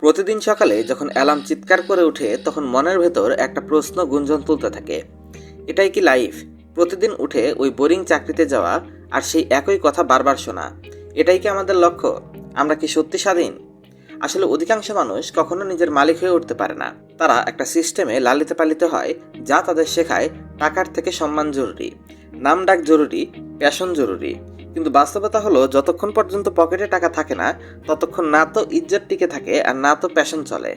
প্রতিদিন সকালে যখন অ্যালার্ম চিৎকার করে ওঠে, তখন মনের ভেতর একটা প্রশ্ন গুঞ্জন তুলতে থাকে। এটাই কি লাইফ? প্রতিদিন উঠে ওই বোরিং চাকরিতে যাওয়া আর সেই একই কথা বারবার শোনা। এটাই কি আমাদের লক্ষ্য? আমরা কি সত্যি স্বাধীন? আসলে অধিকাংশ মানুষ কখনো নিজের মালিক হয়ে উঠতে পারে না। তারা একটা সিস্টেমে লালিতে পালিত হয়, যা তাদের শেখায় টাকার থেকে সম্মান জরুরি, নাম ডাক জরুরি, প্যাশন জরুরি। কিন্তু বাস্তবতা হলো, যতক্ষণ পর্যন্ত পকেটে টাকা থাকে না, ততক্ষণ না তো ইজ্জত টিকে থাকে আর না তো প্যাশন চলে।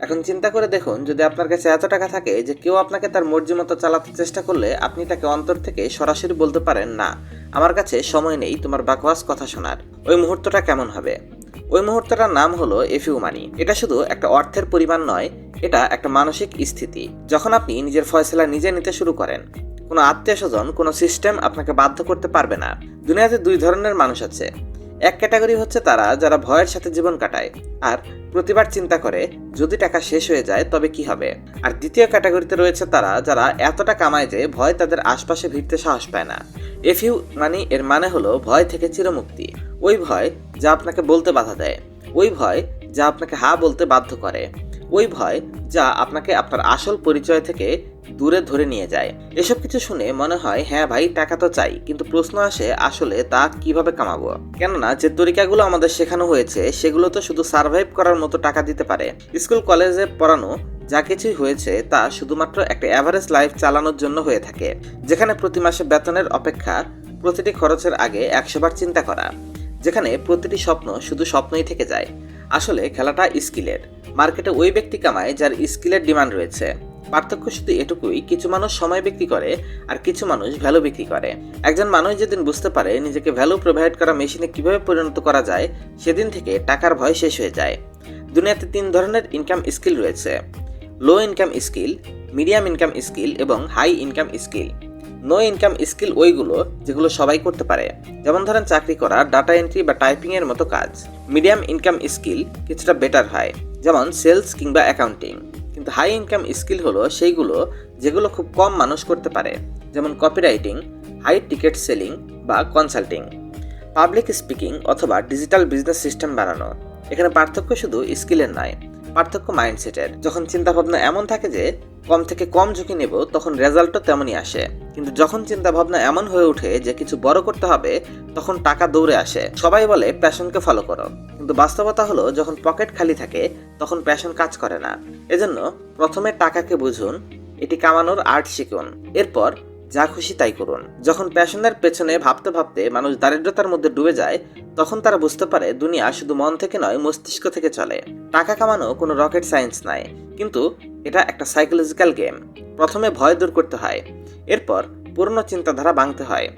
এখন চিন্তা করে দেখুন, যদি আপনার কাছে এত টাকা থাকে যে কেউ আপনাকে তার মর্জি মতো চালাতে চেষ্টা করলে আপনি তাকে অন্তর থেকে সরাসরি বলতে পারেন, না, আমার কাছে সময় নেই তোমার বাকওয়াস কথা শোনার। ওই মুহূর্তটা কেমন হবে? ওই মুহূর্তটার নাম হলো এফিউ মানি এটা শুধু একটা অর্থের পরিমাণ নয়, এটা একটা মানসিক স্থিতি। যখন আপনি নিজের ফয়সলা নিজে নিতে শুরু করেন কোনো আত্মীয় স্বজন কোনো সিস্টেম আপনাকে বাধ্য করতে পারবে না। দুনিয়াতে দুই ধরনের মানুষ আছে। এক ক্যাটাগরি হচ্ছে তারা যারা ভয়ের সাথে জীবন কাটায়। আর প্রতিবার চিন্তা করে, যদি টাকা শেষ হয়ে যায়, তবে কি হবে? আর দ্বিতীয় ক্যাটাগরিতে রয়েছে তারা যারা এতটা কামায় যে ভয় তাদের আশপাশে ভিড়তে সাহস পায় না। এফ ইউ মানি এর মানে হলো ভয় থেকে চিরমুক্তি। ওই ভয় যা আপনাকে বলতে বাধা দেয়। ওই ভয় যা আপনাকে হা বলতে বাধ্য করে। ওই ভয় যা আপনাকে আপনার আসল পরিচয় থেকে দূরে ধরে নিয়ে যায়। এসব কিছু শুনে মনে হয় হ্যাঁ ভাই, টাকা তো চাই। কিন্তু প্রশ্ন আসে, আসলে তা কীভাবে কামাবো? কেননা, যে তরিকাগুলো আমাদের শেখানো হয়েছে, সেগুলো তো শুধু সার্ভাইভ করার মতো টাকা দিতে পারে। স্কুল, কলেজে পড়ানো যা কিছুই হয়েছে, তা শুধুমাত্র একটা অ্যাভারেজ লাইফ চালানোর জন্য হয়ে থাকে, যেখানে প্রতি মাসে বেতনের অপেক্ষা প্রতিটি খরচের আগে একশোবার চিন্তা করা, যেখানে প্রতিটি স্বপ্ন শুধু স্বপ্নই থেকে যায়। আসলে খেলাটা স্কিলের। মার্কেটে ওই ব্যক্তি কামায় যার স্কিলের ডিমান্ড রয়েছে। পার্থক্য শুধু এটুকুই, কিছু মানুষ সময় বিক্রি করে আর কিছু মানুষ ভ্যালু বিক্রি করে। একজন মানুষ যেদিন বুঝতে পারে নিজেকে ভ্যালু প্রোভাইড করা মেশিনে কীভাবে পরিণত করা যায়, সেদিন থেকে টাকার ভয় শেষ হয়ে যায়। দুনিয়াতে তিন ধরনের ইনকাম স্কিল রয়েছে। Low income skill medium income skill এবং high income skill no income skill ওইগুলো যেগুলো সবাই করতে পারে। যেমন ধরেন চাকরি করা ডাটা এন্ট্রি বা টাইপিং এর মতো কাজ। মিডিয়াম ইনকাম স্কিল কিছুটা বেটার হয়। যেমন সেলস কিংবা অ্যাকাউন্টিং হাই ইনকাম স্কিল হলো সেইগুলো যেগুলো খুব কম মানুষ করতে পারে, যেমন কপিরাইটিং হাই টিকিট সেলিং বা কনসাল্টিং পাবলিক স্পিকিং অথবা ডিজিটাল বিজনেস সিস্টেম বানানো। এখানে পার্থক্য শুধু স্কিলের নয়। পার্থক্য মাইন্ডসেটের যখন চিন্তাভাবনা এমন থাকে যে, কম থেকে কম ঝুঁকি নেব, তখন রেজাল্টও তেমনই আসে। কিন্তু যখন চিন্তাভাবনা এমন হয়ে ওঠে যে, কিছু বড় করতে হবে, তখন টাকা দৌড়ে আসে। সবাই বলে প্যাশনকে ফলো করো। কিন্তু বাস্তবতা হলো, যখন পকেট খালি থাকে, তখন প্যাশন কাজ করে না। এজন্য প্রথমে টাকাকে বুঝুন, এটি কামানোর আর্ট শিখুন। এরপর যা খুশি তাই করুন। যখন প্যাশনের পেছনে ভাবতে ভাবতে মানুষ দারিদ্রতার মধ্যে ডুবে যায়, তখন তারা বুঝতে পারে দুনিয়া শুধু মন থেকে নয়, মস্তিষ্ক থেকে চলে। টাকা কামানো কোনো রকেট সায়েন্স নয় কিন্তু এটা একটা সাইকোলজিক্যাল গেম। প্রথমে ভয় দূর করতে হয়, এরপর পুরনো চিন্তাধারা ভাঙতে হয়,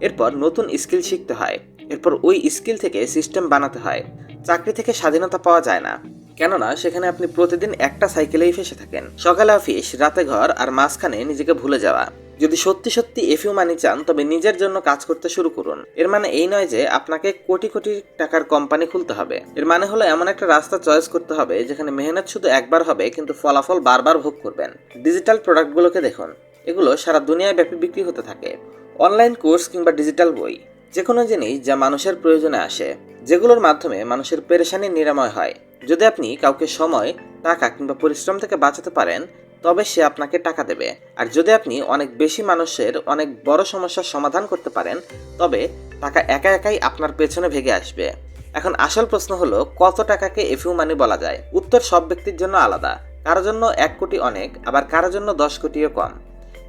এরপর নতুন স্কিল শিখতে হয়, এরপর ওই স্কিল থেকে সিস্টেম বানাতে হয়। চাকরি থেকে স্বাধীনতা পাওয়া যায় না। কেননা, সেখানে আপনি প্রতিদিন একটা সাইকেলেই ফেসে থাকেন। সকালে অফিস, রাতে ঘর আর মাঝখানে নিজেকে ভুলে যাওয়া। যদি সত্যি সত্যি এফিউ মানি চান, তবে নিজের জন্য কাজ করতে শুরু করুন। এর মানে এই নয় যে আপনাকে কোটি কোটি টাকার কোম্পানি খুলতে হবে। এর মানে হলো এমন একটা রাস্তা চয়েস করতে হবে, যেখানে মেহনত শুধু একবার হবে, কিন্তু ফলাফল বারবার ভোগ করবেন। ডিজিটাল প্রোডাক্টগুলোকে দেখুন। এগুলো সারা দুনিয়ায় ব্যাপী বিক্রি হতে থাকে। অনলাইন কোর্স কিংবা ডিজিটাল বই যে কোনো জিনিস যা মানুষের প্রয়োজনে আসে, যেগুলোর মাধ্যমে মানুষের পেরেশানির নিরাময় হয়। যদি আপনি কাউকে সময়, টাকা কিংবা পরিশ্রম থেকে বাঁচাতে পারেন তবে সে আপনাকে টাকা দেবে। আর যদি আপনি অনেক বেশি মানুষের অনেক বড় সমস্যার সমাধান করতে পারেন, তবে টাকা একা একাই আপনার পেছনে ভেগে আসবে। এখন আসল প্রশ্ন হলো, কত টাকাকে এফিউ মানি বলা যায়? উত্তর সব ব্যক্তির জন্য আলাদা। কারও জন্য এক কোটি অনেক, আবার কারও জন্য দশ কোটিও কম।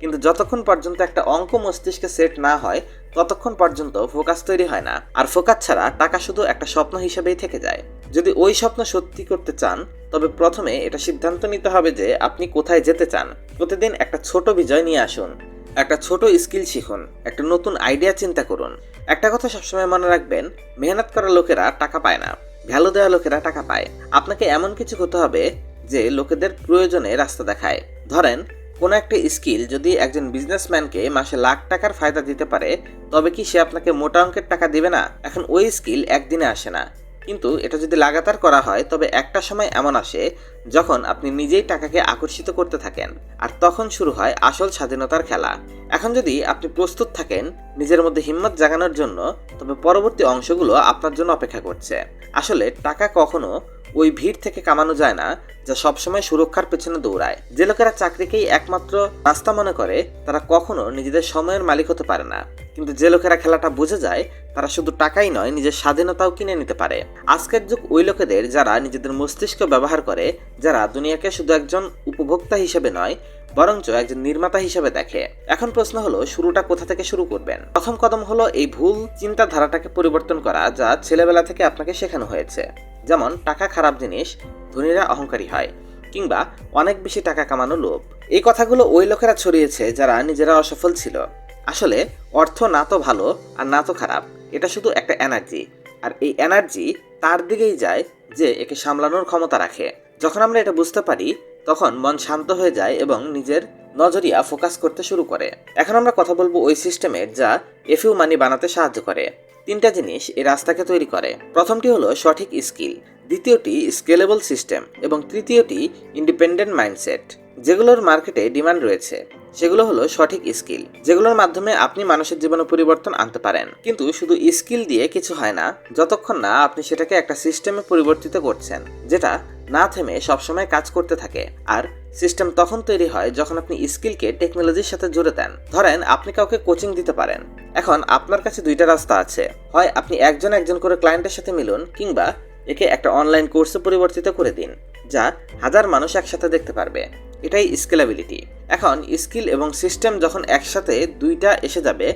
কিন্তু যতক্ষণ পর্যন্ত একটা অঙ্ক মস্তিষ্কে সেট না হয়, ততক্ষণ পর্যন্ত ফোকাস তৈরি হয় না। আর ফোকাস ছাড়া টাকা শুধু একটা স্বপ্ন হিসেবেই থেকে যায়। যদি ওই স্বপ্ন সত্যি করতে চান, তবে প্রথমে এটা সিদ্ধান্ত নিতে হবে যে আপনি কোথায় যেতে চান। প্রতিদিন একটা ছোট বিজয় নিয়ে আসুন। একটা ছোট স্কিল শিখুন। একটা নতুন আইডিয়া চিন্তা করুন। একটা কথা সবসময় মনে রাখবেন, মেহনত করা লোকেরা টাকা পায় না। ভ্যালু দেওয়া লোকেরা টাকা পায়। আপনাকে এমন কিছু হতে হবে যে লোকেদের প্রয়োজনে রাস্তা দেখায়। ধরেন কোনো একটা স্কিল যদি একজন বিজনেসম্যানকে মাসে লাখ টাকার ফায়দা দিতে পারে, তবে কি সে আপনাকে মোটা অঙ্কের টাকা দেবে না? এখন ওই স্কিল একদিনে আসে না। কিন্তু এটা যদি লাগাতার করা হয়, তবে একটা সময় এমন আসে যখন আপনি নিজেই টাকাকে আকর্ষিত করতে থাকেন, আর তখন শুরু হয় আসল স্বাধীনতার খেলা। এখন যদি আপনি প্রস্তুত থাকেন নিজের মধ্যে হিম্মত জাগানোর জন্য, তবে পরবর্তী অংশগুলো আপনার জন্য অপেক্ষা করছে। আসলে টাকা কখনো ওই ভিড় থেকে কামানো যায় না, যা সবসময় সুরক্ষার পেছনে দৌড়ায়। যে লোকেরা চাকরিকেই একমাত্র রাস্তা মনে করে, তারা কখনো নিজেদের সময়ের মালিক হতে পারে না। কিন্তু যে লোকেরা খেলাটা বুঝে যায়, তারা শুধু টাকাই নয়, নিজের স্বাধীনতাও কিনে নিতে পারে। আজকের যুগ ওই লোকেদের যারা নিজেদের মস্তিষ্ক ব্যবহার করে, যারা দুনিয়াকে শুধু একজন উপভোক্তা হিসেবে নয়, বরঞ্চ একজন নির্মাতা হিসেবে দেখে। এখন প্রশ্ন হলো, শুরুটা কোথা থেকে শুরু করবেন? প্রথম কদম হলো এই ভুল চিন্তাধারাটাকে পরিবর্তন করা, যা ছেলেবেলা থেকে আপনাকে শেখানো হয়েছে। যেমন টাকা খারাপ জিনিস, ধনীরা অহংকারী হয়, কিংবা অনেক বেশি টাকা কামানো লোভ। এই কথাগুলো ওই লোকেরা ছড়িয়েছে যারা নিজেরা অসফল ছিল। আসলে অর্থ না তো ভালো আর না তো খারাপ, এটা শুধু একটা এনার্জি। আর এই এনার্জি তার দিকেই যায় যে একে সামলানোর ক্ষমতা রাখে। যখন আমরা এটা বুঝতে পারি, তখন মন শান্ত হয়ে যায় এবং নিজের নজরিয়া ফোকাস করতে শুরু করে। এখন আমরা কথা বলব ওই সিস্টেমের যা এফিউ মানি বানাতে সাহায্য করে। তিনটা জিনিস এই রাস্তাকে তৈরি করে। প্রথমটি হলো সঠিক স্কিল, দ্বিতীয়টি স্কেলেবল সিস্টেম, এবং তৃতীয়টি ইন্ডিপেন্ডেন্ট মাইন্ডসেট, যেগুলোর মার্কেটে ডিমান্ড রয়েছে। সেগুলো হলো সঠিক স্কিল, যেগুলোর মাধ্যমে আপনি মানুষের জীবনে পরিবর্তন আনতে পারেন। কিন্তু শুধু স্কিল দিয়ে কিছু হয় না, যতক্ষণ না আপনি সেটাকে একটা সিস্টেমে পরিবর্তিত করছেন, যেটা না থেমে সবসময় কাজ করতে থাকে। আর সিস্টেম তখন তৈরি হয় যখন আপনি স্কিলকে টেকনোলজির সাথে জুড়ে দেন। ধরেন, আপনি কাউকে কোচিং দিতে পারেন। এখন আপনার কাছে দুইটা রাস্তা আছে। হয় আপনি একজন একজন করে ক্লায়েন্টের সাথে মিলুন, কিংবা একে একটা অনলাইন কোর্সে পরিবর্তিত করে দিন, যা হাজার মানুষ একসাথে দেখতে পারবে। এটাই স্কেলাবিলিটি। এখন স্কিল এবং সিস্টেম যখন একসাথে দুইটা এসে যাবে,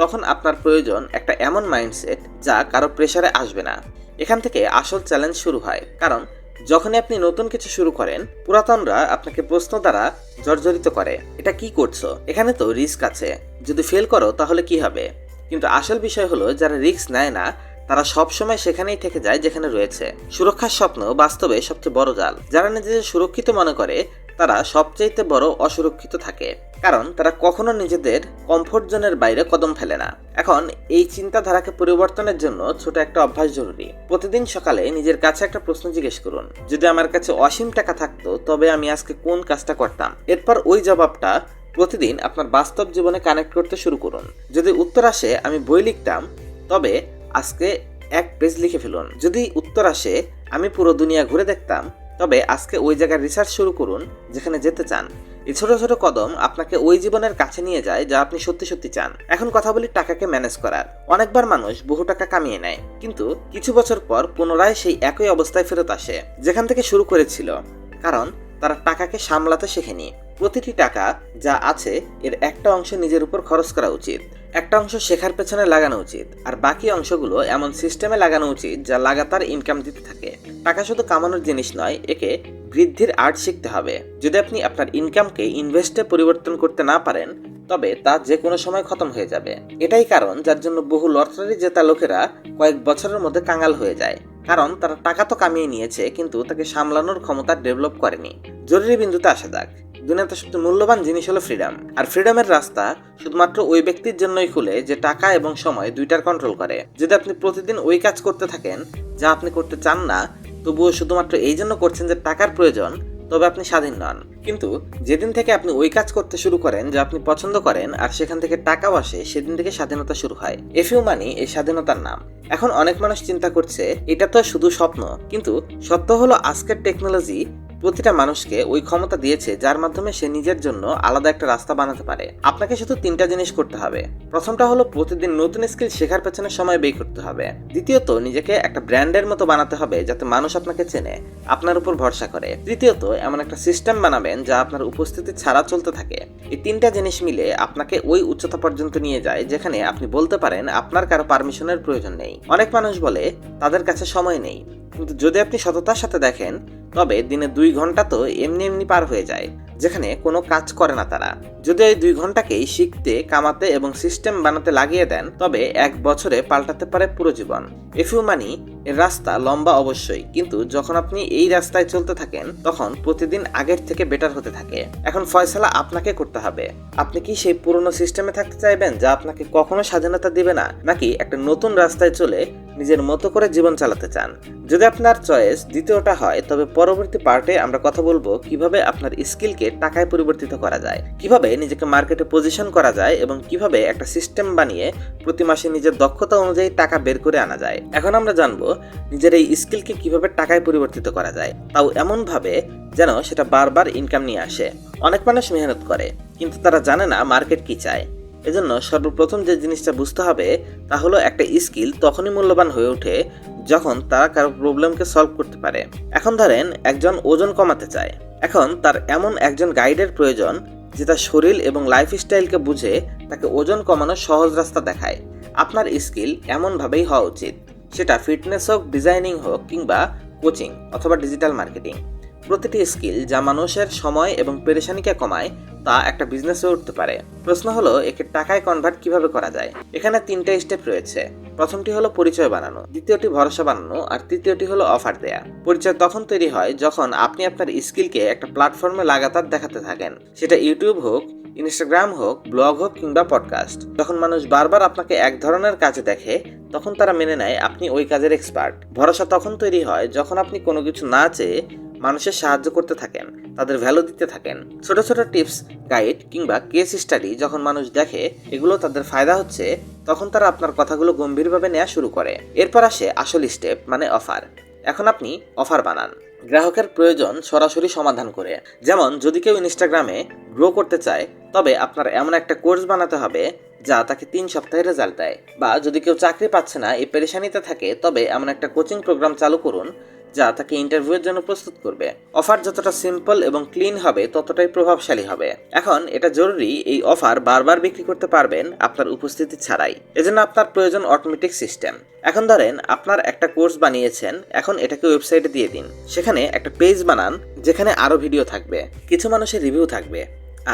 তখন আপনার প্রয়োজন একটা এমন মাইন্ডসেট যা কারও প্রেসারে আসবে না। এখান থেকে আসল চ্যালেঞ্জ শুরু হয়, কারণ যখনই আপনি নতুন কিছু শুরু করেন, পুরাতনরা আপনাকে প্রশ্ন দ্বারা জর্জরিত করে, এটা কি করছ? এখানে তো রিস্ক আছে। যদি ফেল করো, তাহলে কি হবে? কিন্তু আসল বিষয় হলো, যারা রিস্ক নেয় না, তারা সবসময় সেখানেই থেকে যায় যেখানে রয়েছে। সুরক্ষার স্বপ্ন বাস্তবে সবচেয়ে বড় জাল। যারা নিজেদের সুরক্ষিত মনে করে তারা সবচাইতে বড় অসুরক্ষিত থাকে, কারণ তারা কখনো নিজেদের কমফোর্ট জোনের বাইরে কদম ফেলে না। এখন, এই চিন্তাধারাকে পরিবর্তনের জন্য ছোট একটা অভ্যাস জরুরি। প্রতিদিন সকালে নিজের কাছে একটা প্রশ্ন জিজ্ঞেস করুন, যদি আমার কাছে অসীম টাকা থাকতো, তবে আমি আজকে কোন কাজটা করতাম? এরপর ওই জবাবটা প্রতিদিন আপনার বাস্তব জীবনে কানেক্ট করতে শুরু করুন। যদি উত্তর আসে, আমি বই লিখতাম, তবে আজকে এক পেজ লিখে ফেলুন। যদি উত্তর আসে, আমি পুরো দুনিয়া ঘুরে দেখতাম তবে আজকে ওই জায়গায় রিসার্চ শুরু করুন, যেখানে যেতে চান। এই ছোট ছোট কদম আপনাকে ওই জীবনের কাছে নিয়ে যায় যা আপনি সত্যি সত্যি চান। এখন কথা বলি টাকাকে ম্যানেজ করার। অনেকবার মানুষ বহু টাকা কামিয়ে নেয়, কিন্তু কিছু বছর পর পুনরায় সেই একই অবস্থায় ফেরত আসে, যেখান থেকে শুরু করেছিল। কারণ তারা টাকাকে সামলাতে শেখেনি। প্রতিটি টাকা যা আছে এর একটা অংশ নিজের উপর খরচ করা উচিত, একটা অংশ শেখার পেছনে লাগানো উচিত, আর বাকি অংশগুলো এমন সিস্টেমে লাগানো উচিত যা লাগাতার ইনকাম দিতে থাকে। টাকা শুধু কামানোর জিনিস নয়, একে বৃদ্ধির আর্ট শিখতে হবে। যদি আপনি আপনার ইনকামকে ইনভেস্টে পরিবর্তন করতে না পারেন, তবে তা যে কোনো সময় খতম হয়ে যাবে। এটাই কারণ যার জন্য বহু লটারি জেতা লোকেরা কয়েক বছরের মধ্যে কাঙাল হয়ে যায়। কারণ তারা টাকা তো কামিয়ে নিয়েছে, কিন্তু তাকে সামলানোর ক্ষমতা ডেভেলপ করেনি। জরুরি বিন্দুতে আসা যাক। দুনিয়াতে সবচেয়ে মূল্যবান জিনিস হলো ফ্রিডম আর ফ্রিডমের রাস্তা শুধুমাত্র ওই ব্যক্তির জন্যই খুলে যে টাকা এবং সময় দুইটার কন্ট্রোল করে। যদি আপনি প্রতিদিন ওই কাজ করতে থাকেন, যা আপনি করতে চান না, তবুও শুধুমাত্র এই জন্য করছেন যে টাকার প্রয়োজন তবে আপনি স্বাধীন নন। কিন্তু যেদিন থেকে আপনি ওই কাজ করতে শুরু করেন যা আপনি পছন্দ করেন আর সেখান থেকে টাকাও আসে, সেদিন থেকে স্বাধীনতা শুরু হয়। এফিউ মানি এই স্বাধীনতার নাম। এখন অনেক মানুষ চিন্তা করছে, এটা তো শুধু স্বপ্ন। কিন্তু সত্য হলো আজকের টেকনোলজি প্রতিটা মানুষকে ওই ক্ষমতা দিয়েছে যার মাধ্যমে সে নিজের জন্য আলাদা একটা রাস্তা বানাতে পারে। আপনাকে শুধু তিনটা জিনিস করতে হবে। প্রথমটা হলো প্রতিদিন নতুন স্কিল শেখার পেছনে সময় ব্যয় করতে হবে। দ্বিতীয়ত, নিজেকে একটা ব্র্যান্ডের মতো বানাতে হবে যাতে মানুষ আপনাকে চেনে, আপনার উপর ভরসা করে। তৃতীয়ত, এমন একটা সিস্টেম বানাবেন যা আপনার উপস্থিতি ছাড়া চলতে থাকে। এই তিনটা জিনিস মিলে আপনাকে ওই উচ্চতা পর্যন্ত নিয়ে যায় যেখানে আপনি বলতে পারেন আপনার কারও পারমিশনের প্রয়োজন নেই। অনেক মানুষ বলে, তাদের কাছে সময় নেই। কিন্তু যদি আপনি সততার সাথে দেখেন তবে দিনে দুই ঘণ্টা তো এমনি এমনি পার হয়ে যায়, যেখানে কোনো কাজ করে না তারা। যদি এই দুই ঘন্টাকেই শিখতে, কামাতে এবং সিস্টেম বানাতে লাগিয়ে দেন, তবে এক বছরে পাল্টাতে পারে পুরো জীবন। এফিউ মানি, এর রাস্তা লম্বা অবশ্যই, কিন্তু যখন আপনি এই রাস্তায় চলতে থাকেন, তখন প্রতিদিন আগের থেকে বেটার হতে থাকে। এখন ফয়সালা আপনাকে করতে হবে। আপনি কি সেই পুরনো সিস্টেমে থাকতে চাইবেন, যা আপনাকে কখনো স্বাধীনতা দিবে না, নাকি একটা নতুন রাস্তায় চলে নিজের মতো করে জীবন চালাতে চান। যদি আপনার চয়েস দ্বিতীয়টা হয়, তবে পরবর্তী পার্টে আমরা কথা বলব কীভাবে আপনার স্কিলকে টাকায় পরিবর্তিত করা যায়, কীভাবে নিজেকে মার্কেটে পজিশন করা যায় এবং কীভাবে একটা সিস্টেম বানিয়ে প্রতি মাসে নিজের দক্ষতা অনুযায়ী টাকা বের করে আনা যায়। এখন আমরা জানব নিজের এই স্কিলকে কীভাবে টাকায় পরিবর্তিত করা যায়, তাও এমনভাবে যেন সেটা বারবার ইনকাম নিয়ে আসে। অনেক মানুষ মেহনত করে, কিন্তু তারা জানে না মার্কেট কি চায়। এজন্য সর্বপ্রথম যে জিনিসটা বুঝতে হবে, তা হলো একটা স্কিল তখনই মূল্যবান হয়ে ওঠে যখন তারা কারও প্রবলেমকে সলভ করতে পারে। এখন ধরেন, একজন ওজন কমাতে চায়। এখন তার এমন একজন গাইডের প্রয়োজন যে তার শরীর এবং লাইফস্টাইলকে বুঝে তাকে ওজন কমানোর সহজ রাস্তা দেখায়। আপনার স্কিল এমনভাবেই হওয়া উচিত। সেটা ফিটনেস হোক, ডিজাইনিং হোক কিংবা কোচিং অথবা ডিজিটাল মার্কেটিং। প্রতিটি স্কিল যা মানুষের সময় এবং পেরেশানিকে কমায় তা একটা বিজনেসে উঠতে পারে। প্রশ্ন হলো, একে টাকায় কনভার্ট কীভাবে করা যায়? এখানে তিনটা স্টেপ রয়েছে। প্রথমটি হলো পরিচয় বানানো, দ্বিতীয়টি ভরসা বানানো, আর তৃতীয়টি হলো অফার দেয়া। পরিচয় তখন তৈরি হয় যখন আপনি আপনার স্কিলকে একটা প্ল্যাটফর্মে লাগাতার দেখাতে থাকেন। সেটা ইউটিউব হোক ইনস্টাগ্রাম হোক ব্লগ হোক কিংবা পডকাস্ট যখন মানুষ বারবার আপনাকে এক ধরনের কাজে দেখে, তখন তারা মেনে নেয় আপনি ওই কাজের এক্সপার্ট ভরসা তখন তৈরি হয় যখন আপনি কোনো কিছু না চেয়ে মানুষের সাহায্য করতে থাকেন, তাদের ভ্যালু দিতে থাকেন। ছোট ছোট টিপস গাইড কিংবা কেস স্টাডি যখন মানুষ দেখে, এগুলো তাদের ফায়দা হচ্ছে, তখন তারা আপনার কথাগুলো গম্ভীরভাবে নেওয়া শুরু করে। এরপর আসে আসল স্টেপ মানে অফার এখন আপনি অফার বানান। গ্রাহকের প্রয়োজন সরাসরি সমাধান করে। যেমন, যদি কেউ ইনস্টাগ্রামে গ্রো করতে চায়, তবে আপনার এমন একটা কোর্স বানাতে হবে, যা তাকে তিন সপ্তাহে রেজাল্ট দেয়। বা যদি কেউ চাকরি পাচ্ছে না, এই পেরেশানিতে থাকে, তবে এমন একটা কোচিং প্রোগ্রাম চালু করুন যা তাকে ইন্টারভিউয়ের জন্য প্রস্তুত করবে। অফার যতটা সিম্পল এবং ক্লিন হবে, ততটাই প্রভাবশালী হবে। এখন এটা জরুরি এই অফার বারবার বিক্রি করতে পারবেন আপনার উপস্থিতি ছাড়াই। এজন্য আপনার প্রয়োজন অটোমেটিক সিস্টেম এখন ধরেন আপনার একটা কোর্স বানিয়েছেন, এখন এটাকে ওয়েবসাইটে দিয়ে দিন। সেখানে একটা পেজ বানান, যেখানে আরও ভিডিও থাকবে, কিছু মানুষের রিভিউ থাকবে,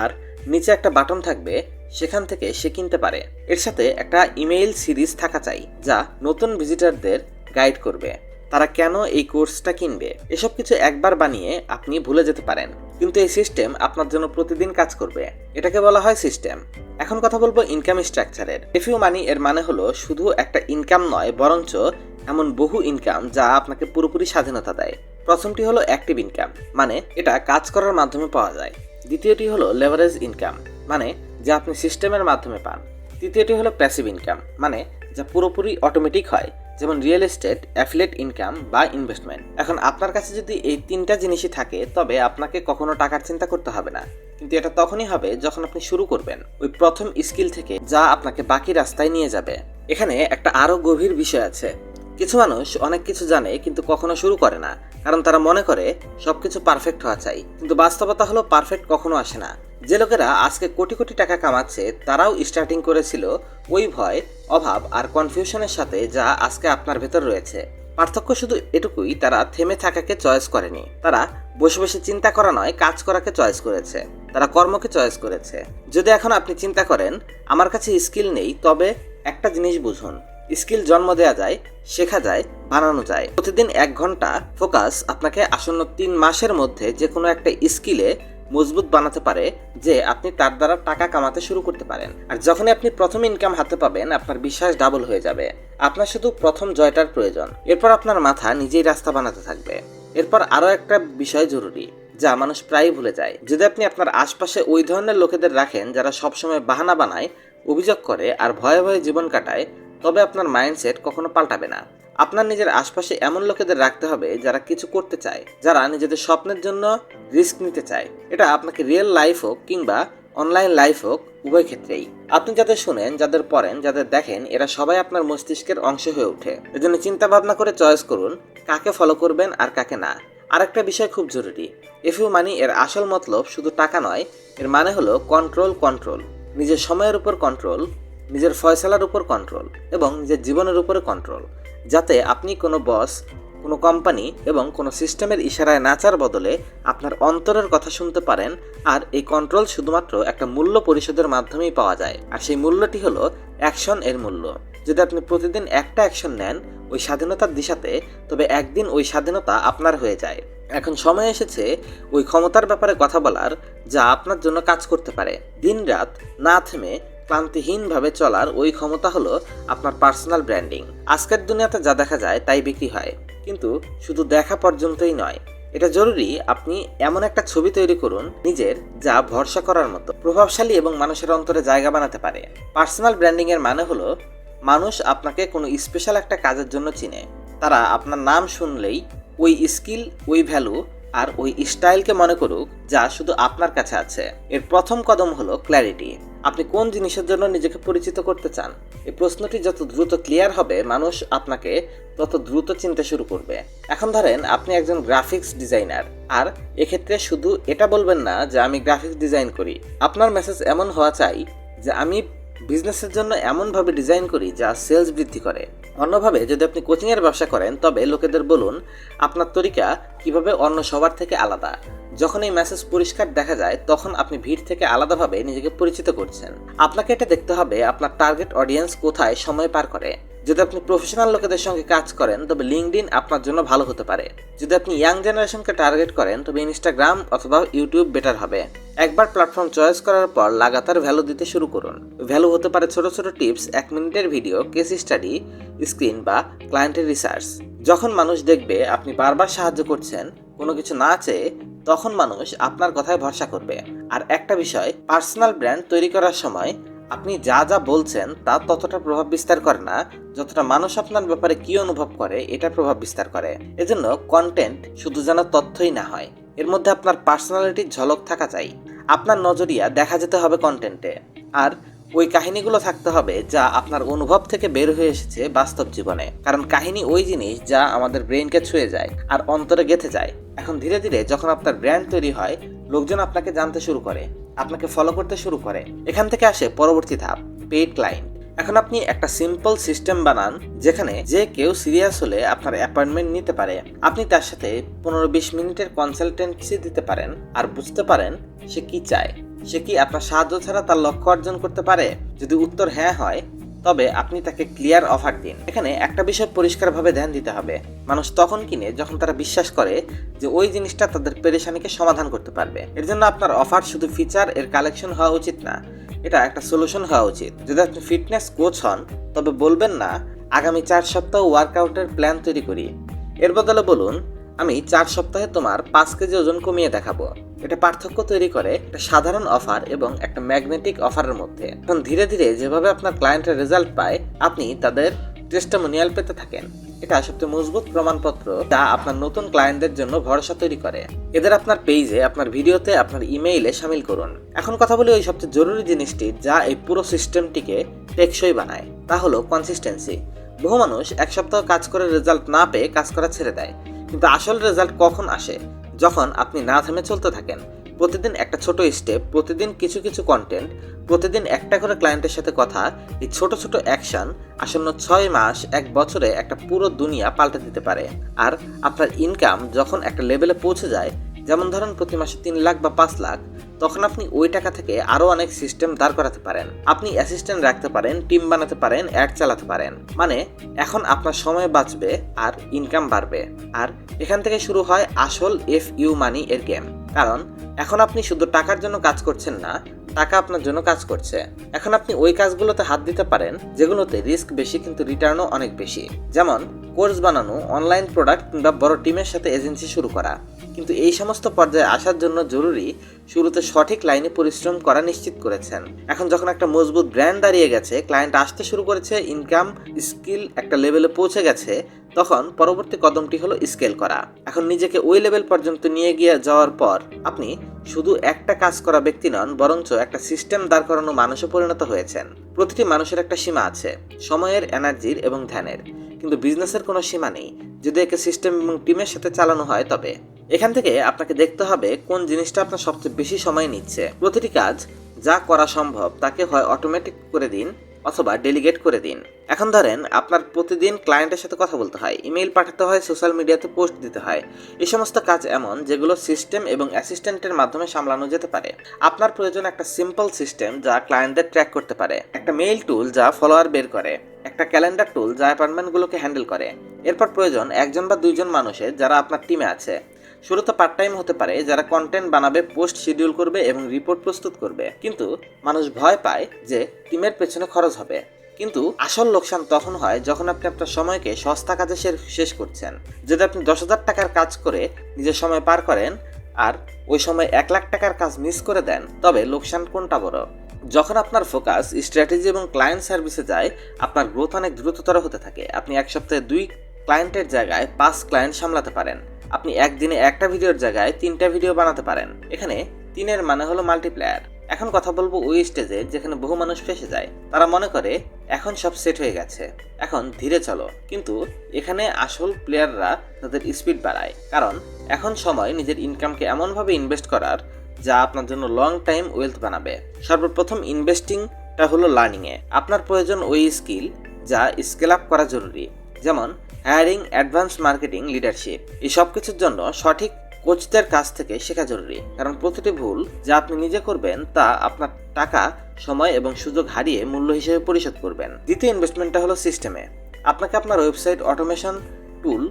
আর নিচে একটা বাটন থাকবে, সেখান থেকে সে কিনতে পারে। এর সাথে একটা ইমেইল সিরিজ থাকা চাই, যা নতুন ভিজিটারদের গাইড করবে। তারা কেন এই কোর্সটা কিনবে? এসব কিছু একবার বানিয়ে আপনি ভুলে যেতে পারেন। কিন্তু এই সিস্টেম আপনার জন্য প্রতিদিন কাজ করবে। এটাকে বলা হয় সিস্টেম। এখন কথা বলব ইনকাম স্ট্রাকচারের এফিউ মানি এর মানে হলো শুধু একটা ইনকাম নয়, বরঞ্চ এমন বহু ইনকাম যা আপনাকে পুরোপুরি স্বাধীনতা দেয়। প্রথমটি হলো অ্যাক্টিভ ইনকাম মানে এটা কাজ করার মাধ্যমে পাওয়া যায়। দ্বিতীয়টি হলো লেভারেজ ইনকাম মানে যা আপনি সিস্টেমের মাধ্যমে পান। তৃতীয়টি হলো প্যাসিভ ইনকাম মানে যা পুরোপুরি অটোমেটিক হয়। যেমন রিয়েল এস্টেট অ্যাফিলেট ইনকাম বা ইনভেস্টমেন্ট এখন আপনার কাছে যদি এই তিনটা জিনিসই থাকে, তবে আপনাকে কখনো টাকার চিন্তা করতে হবে না। কিন্তু এটা তখনই হবে যখন আপনি শুরু করবেন। ওই প্রথম স্কিল থেকে যা আপনাকে বাকি রাস্তায় নিয়ে যাবে। এখানে একটা আরও গভীর বিষয় আছে। কিছু মানুষ অনেক কিছু জানে কিন্তু কখনো শুরু করে না। কারণ তারা মনে করে সবকিছু পারফেক্ট হওয়া চাই। কিন্তু বাস্তবতা হলো পারফেক্ট কখনো আসে না। যে লোকেরা আজকে কোটি কোটি টাকা কামাচ্ছে, তারাও স্টার্টিং করেছিল ওই ভয়, অভাব আর কনফিউশনের সাথে যা আজকে আপনার ভেতর রয়েছে। পার্থক্য শুধু এটুকুই, তারা থেমে থাকাকে চয়েস করেনি। তারা বসে বসে চিন্তা করা নয়, কাজ করাকে চয়েস করেছে। তারা কর্মকে চয়েস করেছে। যদি এখন আপনি চিন্তা করেন, আমার কাছে স্কিল নেই, তবে একটা জিনিস বুঝুন। স্কিল জন্ম দেওয়া যায়, শেখা যায়, বানানো যায়। প্রতিদিন এক ঘণ্টা ফোকাস আপনাকে আসন্ন তিন মাসের মধ্যে যে কোনো একটা স্কিলে মজবুত বানাতে পারে যে আপনি তার দ্বারা টাকা কামাতে শুরু করতে পারেন। আর যখনই আপনি প্রথম ইনকাম হাতে পাবেন, আপনার বিশ্বাস ডাবল হয়ে যাবে। আপনার শুধু প্রথম জয়টার প্রয়োজন। এরপর আপনার মাথা নিজেই রাস্তা বানাতে থাকবে। এরপর আরও একটা বিষয় জরুরি, যা মানুষ প্রায়ই ভুলে যায়। যদি আপনি আপনার আশপাশে ওই ধরনের লোকেদের রাখেন, যারা সবসময় বাহানা বানায়, অভিযোগ করে, আর ভয়ে ভয়ে জীবন কাটায়, তবে আপনার মাইন্ডসেট কখনো পাল্টাবে না। আপনার নিজের আশপাশে এমন লোকেদের রাখতে হবে যারা কিছু করতে চায়, যারা নিজেদের স্বপ্নের জন্য রিস্ক নিতে চায়। এটা আপনাকে রিয়েল লাইফ হোক কিংবা অনলাইন লাইফ হোক, উভয় ক্ষেত্রেই। আপনি যাদের শুনেন, যাদের পড়েন, যাদের দেখেন, এরা সবাই আপনার মস্তিষ্কের অংশ হয়ে ওঠে। এজন্য চিন্তা ভাবনা করে চয়েস করুন, কাকে ফলো করবেন আর কাকে না। আরেকটা বিষয় খুব জরুরি এফইউ মানি এর আসল মতলব শুধু টাকা নয়, এর মানে হলো কন্ট্রোল কন্ট্রোল নিজের সময়ের উপর কন্ট্রোল নিজের ফয়সালার উপর কন্ট্রোল এবং নিজের জীবনের উপরে কন্ট্রোল যাতে আপনি কোনো বস, কোনো কোম্পানি এবং কোনো সিস্টেমের ইশারায় নাচার বদলে আপনার অন্তরের কথা শুনতে পারেন আর এই কন্ট্রোল শুধুমাত্র একটা মূল্য পরিশোধের মাধ্যমেই পাওয়া যায়। আর সেই মূল্যটি হলো অ্যাকশন এর মূল্য। যদি আপনি প্রতিদিন একটা অ্যাকশন নেন ওই স্বাধীনতার দিশাতে, তবে একদিন ওই স্বাধীনতা আপনার হয়ে যায়। এখন সময় এসেছে ওই ক্ষমতার ব্যাপারে কথা বলার, যা আপনার জন্য কাজ করতে পারে। দিনরাত না থেমে ক্লান্তিহীনভাবে চলার ওই ক্ষমতা হলো আপনার পার্সোনাল ব্র্যান্ডিং। আজকের দুনিয়াতে যা দেখা যায় তাই বিক্রি হয়। কিন্তু শুধু দেখা পর্যন্তই নয়, এটা জরুরি আপনি এমন একটা ছবি তৈরি করুন নিজের যা ভরসা করার মতো, প্রভাবশালী এবং মানুষের অন্তরে জায়গা বানাতে পারে। পার্সোনাল ব্র্যান্ডিং এর মানে হলো মানুষ আপনাকে কোনো স্পেশাল একটা কাজের জন্য চিনে। তারা আপনার নাম শুনলেই ওই স্কিল, ওই ভ্যালু আর ওই স্টাইলকে মনে করুক যা শুধু আপনার কাছে আছে। এর প্রথম কদম হলো ক্ল্যারিটি আপনি কোন জিনিসের জন্য নিজেকে পরিচিত করতে চান? এই প্রশ্নটি যত দ্রুত ক্লিয়ার হবে, মানুষ আপনাকে তত দ্রুত চিনতে শুরু করবে। এখন ধরেন, আপনি একজন গ্রাফিক্স ডিজাইনার আর এক্ষেত্রে শুধু এটা বলবেন না যে, আমি গ্রাফিক্স ডিজাইন করি। আপনার মেসেজ এমন হওয়া চাই যে, আমি বিজনেসের জন্য এমনভাবে ডিজাইন করি যা সেলস বৃদ্ধি করে। অন্যভাবে, যদি আপনি কোচিংয়ের ব্যবসা করেন, তবে লোকেদের বলুন, আপনার তরিকা কীভাবে অন্য সবার থেকে আলাদা। যখন এই মেসেজ পরিষ্কার দেখা যায়, তখন আপনি ভিড় থেকে আলাদাভাবে নিজেকে পরিচিত করছেন। আপনাকে এটা দেখতে হবে, আপনার টার্গেট অডিয়েন্স কোথায় সময় পার করে। যদি আপনি প্রফেশনাল লোকেদের সঙ্গে কাজ করেন, তবে লিঙ্কডিন আপনার জন্য ভালো হতে পারে। যদি আপনি ইয়াং জেনারেশনকে টার্গেট করেন, তবে ইনস্টাগ্রাম অথবা ইউটিউব বেটার হবে। একবার প্ল্যাটফর্ম চয়েস করার পর লাগাতার ভ্যালু দিতে শুরু করুন। ভ্যালু হতে পারে ছোট ছোট টিপস এক মিনিটের ভিডিও কেস স্টাডি স্ক্রিন বা ক্লায়েন্টের রিসার্চ যখন মানুষ দেখবে আপনি বারবার সাহায্য করছেন, কোনো কিছু না চেয়ে, তখন মানুষ আপনার কথায় ভরসা করবে। আর একটা বিষয় পার্সোনাল ব্র্যান্ড তৈরি করার সময় আপনি যা যা বলছেন, তা ততটা প্রভাব বিস্তার করে না। যতটা মানুষ আপনার ব্যাপারে কি অনুভব করে এটা প্রভাব বিস্তার করে। এজন্য কন্টেন্ট শুধু যেন তথ্যই না হয়, এর মধ্যে আপনার পার্সোনালিটির ঝলক থাকা চাই। আপনার নজরিয়া দেখা যেতে হবে কন্টেন্টে আর ওই কাহিনীগুলো থাকতে হবে যা আপনার অনুভব থেকে বের হয়ে এসেছে বাস্তব জীবনে। কারণ কাহিনী ওই জিনিস যা আমাদের ব্রেনকে ছুঁয়ে যায় আর অন্তরে গেঁথে যায়। এখন ধীরে ধীরে যখন আপনার ব্র্যান্ড তৈরি হয়, লোকজন আপনাকে জানতে শুরু করে। আপনাকে ফলো করতে শুরু করে। এখান থেকে আসে পরবর্তী ধাপ পেইড ক্লায়েন্ট এখন আপনি একটা সিম্পল সিস্টেম বানান, যেখানে যে কেউ সিরিয়াস হলে আপনার অ্যাপয়েন্টমেন্ট নিতে পারে। আপনি তার সাথে পনেরো বিশ মিনিটের কনসালটেন্সি দিতে পারেন আর বুঝতে পারেন সে কি চায়। সে কি আপনার সাহায্য ছাড়া তার লক্ষ্য অর্জন করতে পারে? যদি উত্তর হ্যাঁ হয় তবে আপনি তাকে ক্লিয়ার অফার দিন। এখানে একটা বিষয় পরিষ্কারভাবে ধ্যান দিতে হবে। মানুষ তখন কিনে যখন তারা বিশ্বাস করে যে ওই জিনিসটা তাদের পেরেশানিকে সমাধান করতে পারবে। এর জন্য আপনার অফার শুধু ফিচার এর কালেকশন হওয়া উচিত না, এটা একটা সলিউশন হওয়া উচিত। যদি আপনি ফিটনেস কোচ হন, তবে বলবেন না, আগামী চার সপ্তাহ ওয়ার্কআউটের প্ল্যান তৈরি করি। এর বদলে বলুন, আমি চার সপ্তাহে তোমার পাঁচ কেজি ওজন কমিয়ে দেখাবো। এটা পার্থক্য তৈরি করে একটা সাধারণ অফার এবং একটা ম্যাগনেটিক অফারের মধ্যে। এখন ধীরে ধীরে যেভাবে আপনার ক্লায়েন্টের রেজাল্ট পায়, আপনি তাদের টেস্টামোনিয়াল পেতে থাকেন। এটা সবচেয়ে মজবুত প্রমাণপত্র যা আপনার নতুন ক্লায়েন্টদের জন্য ভরসা তৈরি করে। এদের আপনার পেজে আপনার ভিডিওতে আপনার ইমেইলে সামিল করুন। এখন কথা বলি ওই সবচেয়ে জরুরি জিনিসটি যা এই পুরো সিস্টেমটিকে টেকসই বানায়, তা হলো কনসিস্টেন্সি বহু মানুষ এক সপ্তাহ কাজ করে রেজাল্ট না পেয়ে কাজ করা ছেড়ে দেয়, কিন্তু আসল রেজাল্ট কখন আসে? যখন আপনি না থেমে চলতে থাকেন, প্রতিদিন একটা ছোট স্টেপ প্রতিদিন কিছু কিছু কন্টেন্ট প্রতিদিন একটা করে ক্লায়েন্টের সাথে কথা, এই ছোট ছোট অ্যাকশন আসন্ন ছয় মাস, এক বছরে একটা পুরো দুনিয়া পাল্টে দিতে পারে। আর আপনার ইনকাম যখন একটা লেভেলে পৌঁছে যায়, যেমন ধরেন প্রতি মাসে তিন লাখ বা পাঁচ লাখ তখন আপনি ওই টাকা থেকে আরও অনেক সিস্টেম দাঁড় করাতে পারেন। আপনি অ্যাসিস্ট্যান্ট রাখতে পারেন টিম বানাতে পারেন অ্যাড চালাতে পারেন। মানে এখন আপনার সময় বাঁচবে আর ইনকাম বাড়বে। আর এখান থেকে শুরু হয় আসল এফ ইউ মানি এর গেম কারণ এখন আপনি শুধু টাকার জন্য কাজ করছেন না, টাকা আপনার জন্য কাজ করছে। এখন আপনি ওই কাজগুলোতে হাত দিতে পারেন, যেগুলোতে রিস্ক বেশি কিন্তু রিটার্নও অনেক বেশি। যেমন কোর্স বানানো অনলাইন প্রোডাক্ট কিংবা বড় টিমের সাথে এজেন্সি শুরু করা। কিন্তু এই সমস্ত পর্যায়ে আসার জন্য জরুরি শুরুতে সঠিক লাইনে পরিশ্রম করা নিশ্চিত করেছেন। এখন যখন একটা মজবুত ব্র্যান্ড দাঁড়িয়ে গেছে ক্লায়েন্ট আসতে শুরু করেছে ইনকাম স্কিল একটা লেভেলে পৌঁছে গেছে তখন পরবর্তী কদমটি হলো স্কেল করা। এখন নিজেকে ওই লেভেল পর্যন্ত নিয়ে গিয়ে যাওয়ার পর আপনি শুধু একটা কাজ করা ব্যক্তি নন, বরঞ্চ একটা সিস্টেম দাঁড় করানো মানুষে পরিণত হয়েছেন। প্রতিটি মানুষের একটা সীমা আছে, সময়ের, এনার্জির এবং ধ্যানের। কিন্তু বিজনেসের কোনো সীমা নেই। যদি একে সিস্টেম এবং টিমের সাথে চালানো হয় তবে। এখান থেকে আপনাকে দেখতে হবে কোন জিনিসটা আপনার সবচেয়ে বেশি সময় নিচ্ছে। প্রতিটি কাজ যা করা সম্ভব তাকে হয় অটোমেটিক করে দিন। অথবা ডেলিগেট করে দিন। এখন ধরেন আপনার প্রতিদিন ক্লায়েন্টের সাথে কথা বলতে হয়। ইমেল পাঠাতে হয় সোশ্যাল মিডিয়াতে পোস্ট দিতে হয়। এই সমস্ত কাজ এমন যেগুলো সিস্টেম এবং অ্যাসিস্ট্যান্টের মাধ্যমে সামলানো যেতে পারে। আপনার প্রয়োজন একটা সিম্পল সিস্টেম যা ক্লায়েন্টদের ট্র্যাক করতে পারে। একটা মেইল টুল যা ফলোয়ার বের করে। একটা ক্যালেন্ডার টুল যা অ্যাপয়েন্টমেন্টগুলোকে হ্যান্ডেল করে। এরপর প্রয়োজন একজন বা দুইজন মানুষের যারা আপনার টিমে আছে। শুরুতে পার্ট টাইম হতে পারে, যারা কন্টেন্ট বানাবে পোস্ট শিডিউল করবে এবং রিপোর্ট প্রস্তুত করবে। কিন্তু মানুষ ভয় পায় যে টিমের পেছনে খরচ হবে। কিন্তু আসল লোকসান তখন হয় যখন আপনি আপনার সময়কে সস্তা কাজে শেষ করছেন। যদি আপনি দশ হাজার টাকার কাজ করে নিজের সময় পার করেন আর ওই সময় এক লাখ টাকার কাজ মিস করে দেন, তবে লোকসান কোনটা বড়? যখন আপনার ফোকাস স্ট্র্যাটেজি এবং ক্লায়েন্ট সার্ভিসে যায়, আপনার গ্রোথ অনেক দ্রুততর হতে থাকে। আপনি এক সপ্তাহে দুই ক্লায়েন্টের জায়গায় পাঁচ ক্লায়েন্ট সামলাতে পারেন। আপনি একদিনে একটা ভিডিওর জায়গায় তিনটা ভিডিও বানাতে পারেন। এখানে তিনের মানে হলো মাল্টিপ্লায়ার এখন কথা বলব ওই স্টেজে যেখানে বহু মানুষ ফেসে যায়। তারা মনে করে, এখন সব সেট হয়ে গেছে। এখন ধীরে চলো। কিন্তু এখানে আসল প্লেয়াররা তাদের স্পিড বাড়ায়। কারণ এখন সময় নিজের ইনকামকে এমনভাবে ইনভেস্ট করার, যা আপনার জন্য লং টাইম ওয়েলথ বানাবে। সর্বপ্রথম ইনভেস্টিংটা হলো লার্নিংয়ে আপনার প্রয়োজন ওই স্কিল যা স্কেল আপ করা জরুরি। যেমন হায়ারিং অ্যাডভান্স মার্কেটিং লিডারশিপ এই সব কিছুর জন্য সঠিক কোচদের কাছ থেকে শেখা জরুরি। কারণ প্রতিটি ভুল যা আপনি নিজে করবেন, তা আপনার টাকা, সময় এবং সুযোগ হারিয়ে মূল্য হিসেবে পরিশোধ করবেন। দ্বিতীয় ইনভেস্টমেন্টটা হলো সিস্টেমে আপনাকে আপনার website automation tool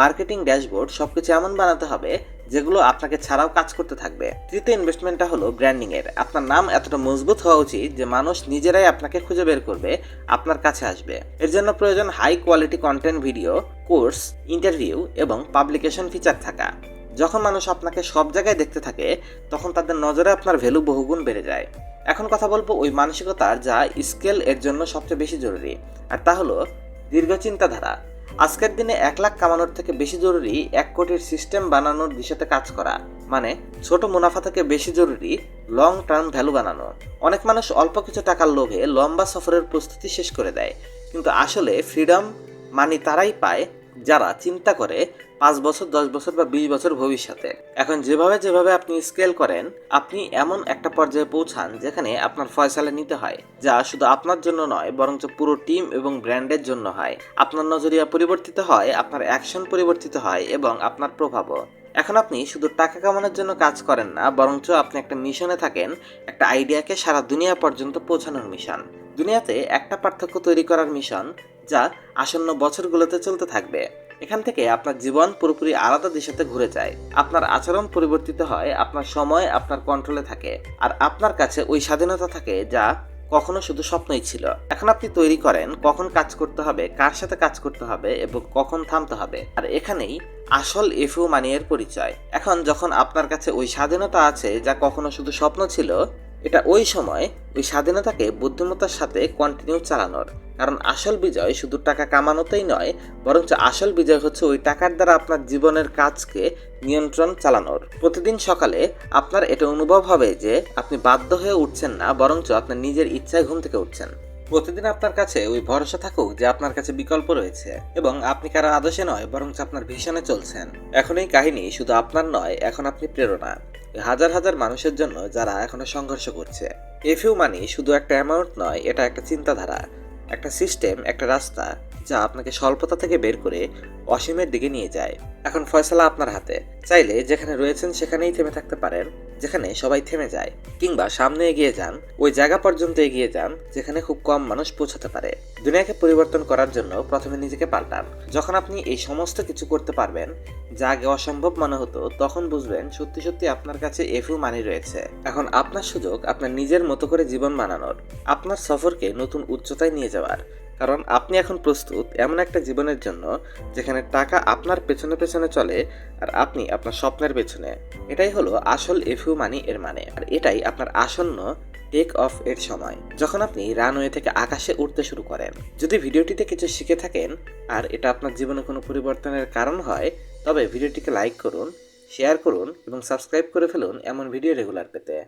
marketing dashboard সবকিছু এমন বানাতে হবে যেগুলো আপনাকে ছাড়াও কাজ করতে থাকবে। তৃতীয় ইনভেস্টমেন্টটা হলো ব্র্যান্ডিং এর। আপনার নাম এতটা মজবুত হওয়া উচিত যে মানুষ নিজেরাই আপনাকে খুঁজে বের করবে, আপনার কাছে আসবে। এর জন্য প্রয়োজন high quality content video course interview এবং পাবলিকেশন ফিচার থাকা। যখন মানুষ আপনাকে সব জায়গায় দেখতে থাকে, তখন তাদের নজরে আপনার ভ্যালু বহুগুণ বেড়ে যায়। এখন কথা বলব ওই মানসিকতার যা স্কেল এর জন্য সবচেয়ে বেশি জরুরি। আর তা হলো দীর্ঘ চিন্তাধারা। আজকের দিনে এক লাখ কামানোর থেকে বেশি জরুরি এক কোটির সিস্টেম বানানোর দিশাতে কাজ করা মানে ছোট মুনাফা থেকে বেশি জরুরি লং টার্ম ভ্যালু বানানো। অনেক মানুষ অল্প কিছু টাকার লোভে লম্বা সফরের প্রস্তুতি শেষ করে দেয়, কিন্তু আসলে ফ্রিডম মানি তারাই পায় যারা চিন্তা করে পাঁচ বছর, দশ বছর বা বিশ বছর ভবিষ্যতে। এখন যেভাবে যেভাবে আপনি স্কেল করেন, আপনি এমন একটা পর্যায়ে পৌঁছান যেখানে আপনার ফয়সালা নিতে হয়, যা শুধু আপনার জন্য নয়, বরঞ্চ পুরো টিম এবং ব্র্যান্ডের জন্য হয়। আপনার নজরিয়া পরিবর্তিত হয়, আপনার অ্যাকশন পরিবর্তিত হয় এবং আপনার প্রভাবও। এখন আপনি শুধু টাকা কামানোর জন্য কাজ করেন না, বরঞ্চ আপনি একটা মিশনে থাকেন, একটা আইডিয়াকে সারা দুনিয়া পর্যন্ত পৌঁছানোর মিশন। দুনিয়াতে একটা পার্থক্য তৈরি করার মিশন যা আসন্ন বছরগুলোতে চলতে থাকবে। এখান থেকে আপনার জীবন পুরোপুরি আলাদা দিশাতে ঘুরে যায়। আপনার আচরণ পরিবর্তিত হয়, আপনার সময় আপনার কন্ট্রোলে থাকে, আর আপনার কাছে ওই স্বাধীনতা থাকে যা কখনো শুধু স্বপ্নই ছিল। এখন আপনি তৈরি করেন কখন কাজ করতে হবে, কার সাথে কাজ করতে হবে এবং কখন থামতে হবে। আর এখানেই আসল এফও মানিয়ের পরিচয়। এখন যখন আপনার কাছে ওই স্বাধীনতা আছে যা কখনো শুধু স্বপ্ন ছিল, এটা ওই সময় ওই স্বাধীনতাকে বুদ্ধিমত্তার সাথে কন্টিনিউ চালানোর। কারণ আসল বিজয় শুধু টাকা কামানোতেই নয়, বরঞ্চ আসল বিজয় হচ্ছে ওই টাকার দ্বারা আপনার জীবনের কাজকে নিয়ন্ত্রণ চালানোর। প্রতিদিন সকালে আপনার এটা অনুভব হবে যে আপনি বাধ্য হয়ে উঠছেন না, বরঞ্চ আপনার নিজের ইচ্ছায় ঘুম থেকে উঠছেন। প্রতিদিন আপনার কাছে ওই ভরসা থাকুক যে আপনার কাছে বিকল্প রয়েছে এবং আপনি কারও আদর্শে নয়, বরঞ্চ আপনার ভীষণে চলছেন। এখন এই কাহিনী শুধু আপনার নয়, এখন আপনি প্রেরণা। হাজার হাজার মানুষের জন্য যারা এখনও সংঘর্ষ করছে। এফিউ মানি শুধু একটা অ্যামাউন্ট নয়, এটা একটা চিন্তাধারা। একটা সিস্টেম একটা রাস্তা যা আপনাকে স্বল্পতা থেকে বের করে অসীমের দিকে নিয়ে যায়। এখন ফয়সালা আপনার হাতে। চাইলে যেখানে রয়েছেন সেখানেই থেমে থাকতে পারেন, যেখানে সবাই থেমে যায়। কিংবা সামনে এগিয়ে যান, ওই জায়গা পর্যন্ত এগিয়ে যান, যেখানে খুব কম মানুষ পৌঁছাতে পারে। দুনিয়াকে পরিবর্তন করার জন্য প্রথমে নিজেকে পাল্টান। যখন আপনি এই সমস্ত কিছু করতে পারবেন যা আগে অসম্ভব মনে হতো, তখন বুঝবেন সত্যি সত্যি আপনার কাছে এফিউ মানি রয়েছে। এখন আপনার সুযোগ আপনার নিজের মতো করে জীবন বানানোর, আপনার সফরকে নতুন উচ্চতায় নিয়ে যাওয়ার। কারণ আপনি এখন প্রস্তুত এমন একটা জীবনের জন্য যেখানে টাকা আপনার পেছনে পেছনে চলে আর আপনি আপনার স্বপ্নের পেছনে। এটাই হলো আসল এফিউ মানি এর মানে। আর এটাই আপনার আসন্ন টেক অফ এর সময়, যখন আপনি রানওয়ে থেকে আকাশে উঠতে শুরু করেন। যদি ভিডিওটিতে কিছু শিখে থাকেন আর এটা আপনার জীবনে কোনো পরিবর্তনের কারণ হয়, তবে ভিডিওটিকে লাইক করুন শেয়ার করুন এবং সাবস্ক্রাইব করে ফেলুন এমন ভিডিও রেগুলার পেতে।